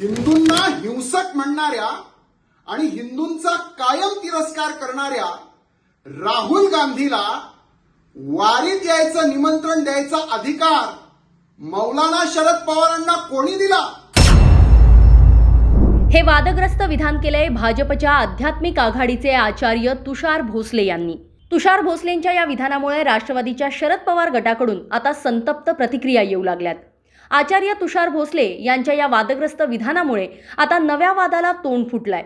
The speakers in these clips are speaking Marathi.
हिंदूंना हिंसक म्हणणाऱ्या आणि हिंदूंचा कायम तिरस्कार करणाऱ्या राहुल गांधीला वारीत यायचं निमंत्रण द्यायचा अधिकार मौलाना शरद पवारांना कोणी दिला? हे वादग्रस्त विधान केलंय भाजपच्या आध्यात्मिक आघाडीचे आचार्य तुषार भोसले यांनी. तुषार भोसलेंच्या या विधानामुळे राष्ट्रवादीच्या शरद पवार गटाकडून आता संतप्त प्रतिक्रिया येऊ लागल्यात. आचार्य तुषार भोसले यांच्या या वादग्रस्त विधानामुळे आता नव्या वादाला तोंड फुटलाय.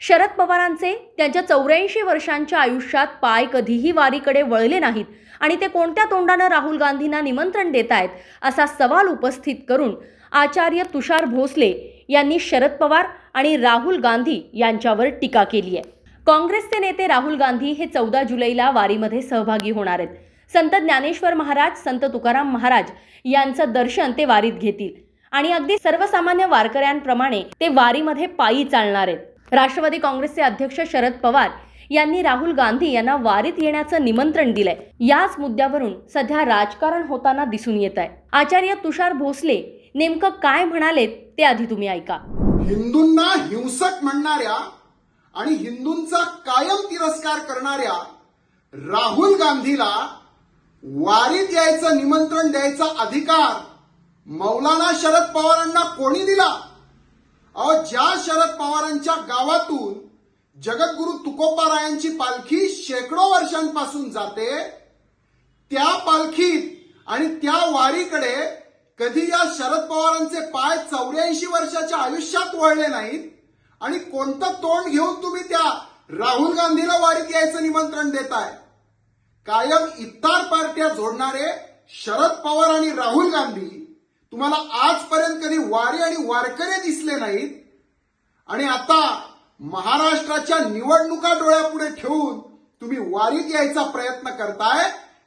शरद पवारांचे त्यांच्या चौऱ्याऐंशी वर्षांच्या आयुष्यात पाय कधीही वारीकडे वळले नाहीत आणि ते कोणत्या तोंडानं राहुल गांधींना निमंत्रण देत आहेत असा सवाल उपस्थित करून आचार्य तुषार भोसले यांनी शरद पवार आणि राहुल गांधी यांच्यावर टीका केली आहे काँग्रेसचे नेते राहुल गांधी हे चौदा जुलैला वारीमध्ये सहभागी होणार आहेत. संत ज्ञानेश्वर महाराज संत तुकाराम महाराज यांचं दर्शन ते वारीत घेतील. आणि अगदी सर्वसामान्य वारकऱ्यांप्रमाणे ते वारीमध्ये पायी चालणार आहेत. राष्ट्रवादी काँग्रेसचे अध्यक्ष शरद पवार यांनी राहुल गांधी यांना वारीत येण्याचं निमंत्रण दिलंय. याच मुद्द्यावरून सध्या राजकारण होताना दिसून येत आहे आचार्य तुषार भोसले नेमकं काय म्हणालेत ते आधी तुम्ही ऐका. हिंदूंना हिंसक म्हणणाऱ्या आणि हिंदूंचा कायम तिरस्कार करणाऱ्या राहुल गांधीला वारीत यायचं निमंत्रण द्यायचा अधिकार मौलाना शरद पवारांना कोणी दिला? अहो ज्या शरद पवारांच्या गावातून जगद्गुरु तुकोबारायांची पालखी शेकडो वर्षांपासून जाते त्या पालखीत आणि त्या वारीकडे कधी या शरद पवारांचे पाय चौऱ्याऐंशी वर्षाच्या आयुष्यात वळले नाहीत? आणि कोणतं तोंड घेऊन तुम्ही त्या राहुल गांधीला वारीत यायचं निमंत्रण देताय? कायम इफ्तार पार्ट्या जोडणारे शरद पवार आणि राहुल गांधी तुम्हाला आजपर्यंत कधी वारी आणि वारकरे दिसले नाहीत. आणि आता महाराष्ट्राच्या निवडणुका डोळ्यापुढे ठेवून तुम्ही वारीत यायचा प्रयत्न करताय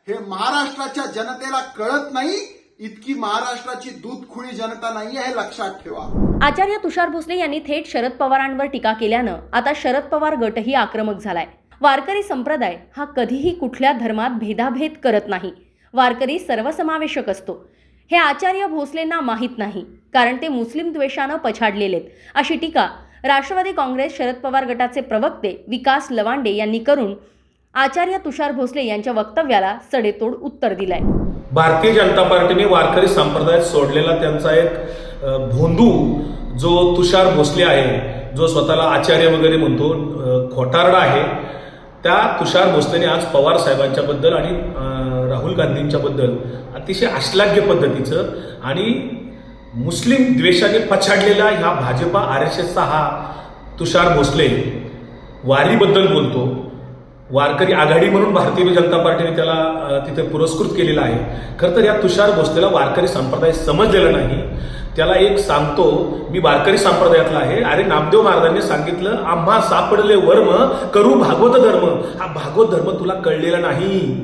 हे महाराष्ट्राच्या जनतेला कळत नाही. इतकी महाराष्ट्राची दूध खुळी जनता नाही हे लक्षात ठेवा. आचार्य तुषार भोसले यांनी थेट शरद पवारांवर टीका केल्यानं आता शरद पवार गटही आक्रमक झालाय. वारकरी संप्रदाय हा कधीही कुठल्या धर्मात भेदाभेद करत नाही. वारकरी सर्वसमावेशक असतो. हे आचार्य भोसलेंना माहीत नाही कारण ते मुस्लिम द्वेषानं पछाडलेलेत. अशी टीका राष्ट्रवादी काँग्रेस शरद पवार गटाचे प्रवक्ते विकास लवांडे यांनी करून आचार्य तुषार भोसले यांच्या वक्तव्याला सडेतोड उत्तर दिलंय. भारतीय जनता पार्टीने वारकरी संप्रदाय सोडलेला त्यांचा एक भोंदू जो तुषार भोसले आहे जो स्वतःला आचार्य वगैरे म्हणतो खोटारडा आहे त्या तुषार भोसलेने आज पवार साहेबांच्याबद्दल आणि राहुल गांधींच्याबद्दल अतिशय आश्लाघ्य पद्धतीचं आणि मुस्लिम द्वेषाने पछाडलेला ह्या भाजपा आर एस एसचा हा तुषार भोसले वारीबद्दल बोलतो. वारकरी आघाडी म्हणून भारतीय जनता पार्टीने त्याला तिथे पुरस्कृत केलेला आहे. खरं तर या तुषार भोसलेला वारकरी संप्रदाय समजलेला नाही. त्याला एक सांगतो मी वारकरी संप्रदायातला आहे. अरे नामदेव महाराजांनी सांगितलं आम्हा सापडले वर्म करू भागवत धर्म. हा भागवत धर्म तुला कळलेला नाही.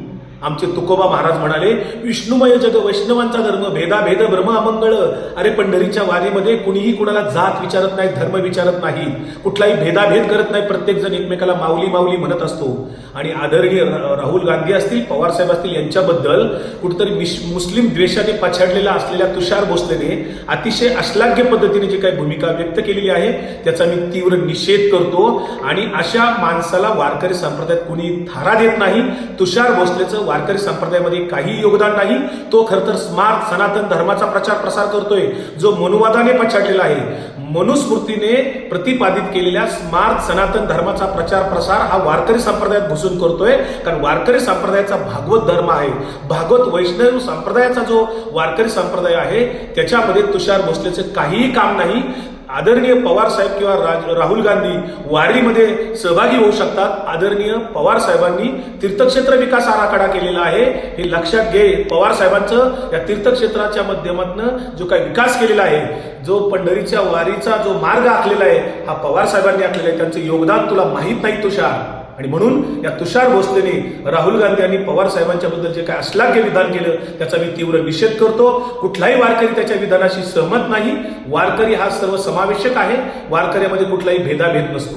आमचे तुकोबा महाराज म्हणाले विष्णुमय जग वैष्णवांचा धर्म भेदाभेद ब्रह्म अमंगळ. अरे पंढरीच्या वारीमध्ये कुणीही कुणाला जात विचारत नाही धर्म विचारत नाही कुठलाही भेदाभेद करत नाही प्रत्येक जण एकमेकाला माऊली माऊली म्हणत असतो. आणि आदरणीय राहुल गांधी असतील पवार साहेब असतील यांच्याबद्दल कुठेतरी मुस्लिम द्वेषाने पछाडलेला असलेल्या तुषार भोसलेने अतिशय अश्लाघ्य पद्धतीने जी काही भूमिका व्यक्त केलेली आहे त्याचा मी तीव्र निषेध करतो. आणि अशा माणसाला वारकरी संप्रदायात कुणी थारा देत नाही तुषार भोसलेचं वारकरी संप्रदायामध्ये काही योगदान नाही तो खरं तर स्मार्ट सनातन धर्माचा प्रचार प्रसार करतोय जो मनुवादाने पछाडलेला आहे. मनुस्मृतीने प्रतिपादित केलेल्या स्मार्ट सनातन धर्माचा प्रचार प्रसार हा वारकरी संप्रदायात घुसून करतोय कारण वारकरी संप्रदायाचा भागवत धर्म आहे. भागवत वैष्णव संप्रदायाचा जो वारकरी संप्रदाय आहे त्याच्यामध्ये तुषार भोसलेचं काहीही काम नाही आदरणीय पवार साहेब किंवा राज- राहुल गांधी वारीमध्ये सहभागी होऊ शकतात. आदरणीय पवार साहेबांनी तीर्थक्षेत्र विकास आराखडा केलेला आहे. हे लक्षात घे पवार साहेबांचं या तीर्थक्षेत्राच्या माध्यमातून जो काही विकास केलेला आहे जो पंढरीच्या वारीचा जो मार्ग आखलेला आहे हा पवार साहेबांनी आखलेला आहे. त्यांचं योगदान तुला माहीत नाही तुषार. आणि म्हणून या तुषार भोसलेने राहुल गांधी आणि पवार साहेबांच्या बद्दल जे काय अश्लाघ्य विधान केलं त्याचा मी तीव्र निषेध करतो. कुठलाही वारकरी त्याच्या विधानाशी सहमत नाही. वारकरी हा सर्व समावेशक आहे. वारकऱ्यामध्ये कुठलाही भेदाभेद नसतो.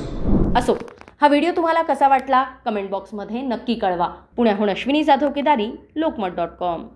असो हा व्हिडिओ तुम्हाला कसा वाटला? कमेंट बॉक्समध्ये नक्की कळवा. पुण्याहून अश्विनी जाधव केदारी लोकमत डॉट कॉम.